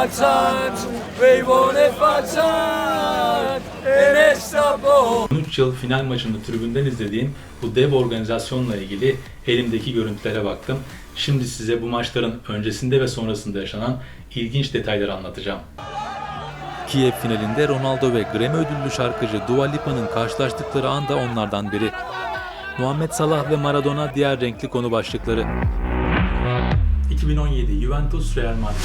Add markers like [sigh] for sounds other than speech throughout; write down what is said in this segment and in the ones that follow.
facciata, Vivone facciata, e ne sta buono. 13 yıl final maçını tribünden izlediğim bu dev organizasyonla ilgili elimdeki görüntülere baktım. Şimdi size bu maçların öncesinde ve sonrasında yaşanan ilginç detayları anlatacağım. Kiev finalinde Ronaldo ve Grammy ödüllü şarkıcı Dua Lipa'nın karşılaştıkları anda onlardan biri. Muhammed Salah ve Maradona diğer renkli konu başlıkları. 2017 Juventus Real Madrid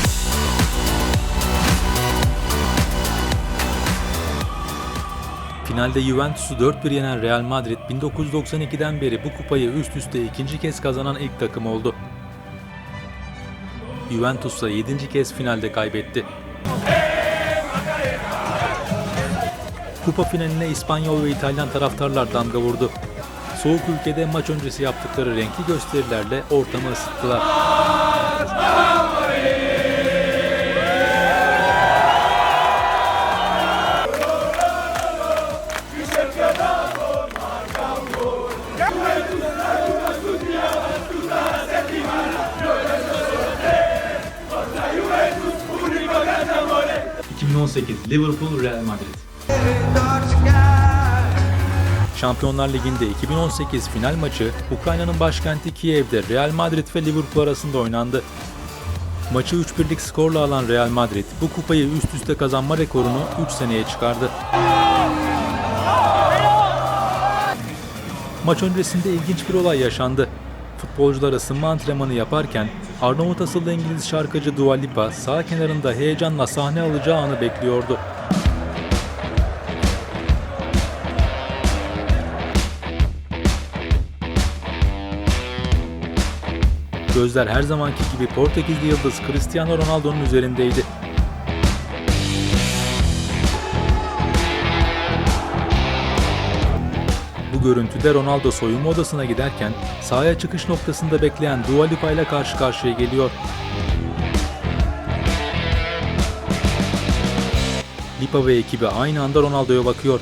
Finalde Juventus'u 4-1 yenen Real Madrid 1992'den beri bu kupayı üst üste ikinci kez kazanan ilk takım oldu. Juventus ise 7. kez finalde kaybetti. Kupa finaline İspanyol ve İtalyan taraftarlar damga vurdu. Soğuk ülkede maç öncesi yaptıkları renkli gösterilerle ortamı ısıttılar. ...2018 Liverpool Real Madrid. Şampiyonlar Ligi'nde 2018 final maçı Ukrayna'nın başkenti Kiev'de Real Madrid ve Liverpool arasında oynandı. Maçı 3-1'lik skorla alan Real Madrid bu kupayı üst üste kazanma rekorunu 3 seneye çıkardı. Maç öncesinde ilginç bir olay yaşandı. Futbolcular ısınma antrenmanı yaparken Arnavut asıllı İngiliz şarkıcı Dua Lipa sağ kenarında heyecanla sahne alacağı anı bekliyordu. Gözler her zamanki gibi Portekizli yıldız Cristiano Ronaldo'nun üzerindeydi. Bu görüntüde Ronaldo soyunma odasına giderken sahaya çıkış noktasında bekleyen Dua Lipa ile karşı karşıya geliyor. Lipa ve ekibi aynı anda Ronaldo'ya bakıyor.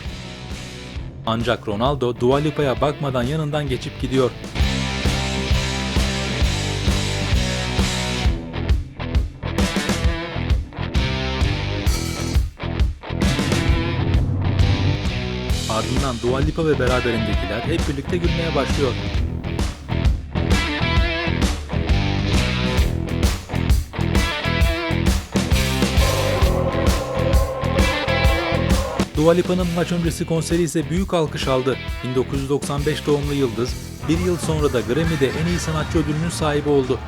Ancak Ronaldo Dua Lipa'ya bakmadan yanından geçip gidiyor. Ardından Dua Lipa ve beraberindekiler hep birlikte gülmeye başlıyor. Dua Lipa'nın maç öncesi konseri ise büyük alkış aldı. 1995 doğumlu Yıldız, bir yıl sonra da Grammy'de en iyi sanatçı ödülünün sahibi oldu.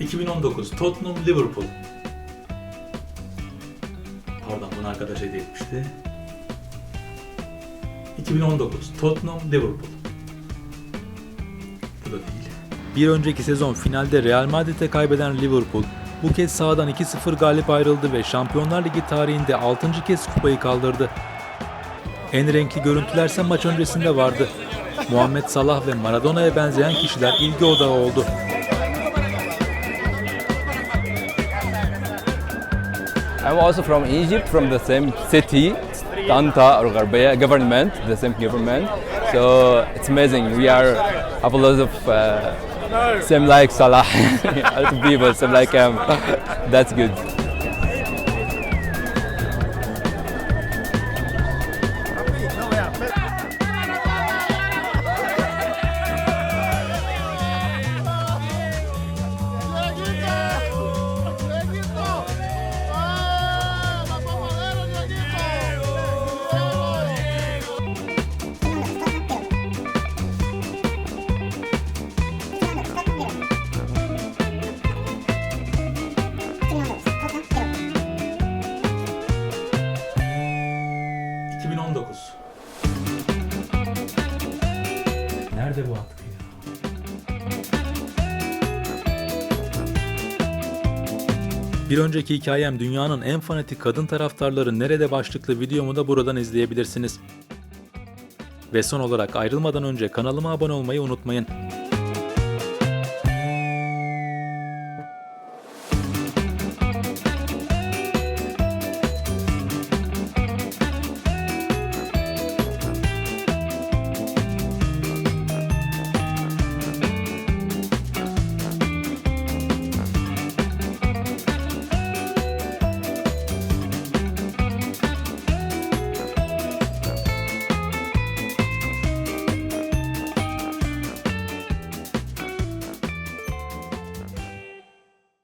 2019 Tottenham Liverpool Pardon bunu arkadaş hediye etmişti. 2019 Tottenham Liverpool. Bu da değil. Bir önceki sezon finalde Real Madrid'e kaybeden Liverpool bu kez sahadan 2-0 galip ayrıldı ve Şampiyonlar Ligi tarihinde 6. kez kupayı kaldırdı. En renkli görüntülerse maç öncesinde vardı. Muhammed Salah ve Maradona'ya benzeyen kişiler ilgi odağı oldu. I'm also from Egypt, from the same city, Tanta or Garbaya government, the same government. So it's amazing. We are have a lot of uh, same like Salah, [laughs] people, same like him. [laughs] That's good. Nerede bu atkı? Bir önceki hikayem dünyanın en fanatik kadın taraftarları nerede başlıklı videomu da buradan izleyebilirsiniz. Ve son olarak ayrılmadan önce kanalıma abone olmayı unutmayın.